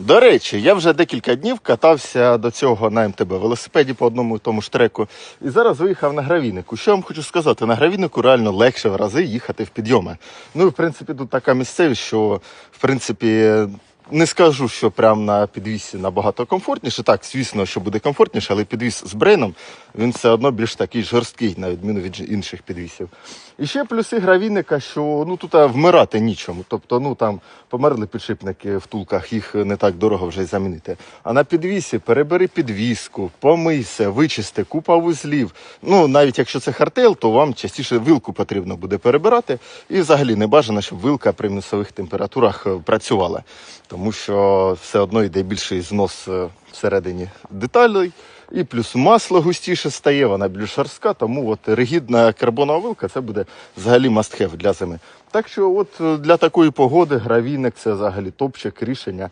До речі, я вже декілька днів катався до цього на МТБ велосипеді по одному і тому ж треку. І зараз виїхав на гравійнику. Що я вам хочу сказати? На гравійнику реально легше в рази їхати в підйоми. Ну і в принципі тут така місцевість, що в принципі. Не скажу, що прям на підвісі набагато комфортніше. Так, звісно, що буде комфортніше, але підвіс з брейном він все одно більш такий жорсткий, на відміну від інших підвісів. І ще плюси гравійника, що ну тут вмирати нічому. Тобто, ну там померли підшипники в тулках, їх не так дорого вже й замінити. А на підвісі перебери підвіску, помийся, вичисти, купа вузлів. Ну навіть якщо це хартейл, то вам частіше вилку потрібно буде перебирати. І взагалі не бажано, щоб вилка при мінусових температурах е, працювала, тому що все одно йде більший знос е, всередині деталей. І плюс масло густіше стає, вона більш жорстка. тому от ригідна карбонова вилка це буде взагалі must-have для зими. Так що, от е, для такої погоди гравійник це взагалі топчик рішення.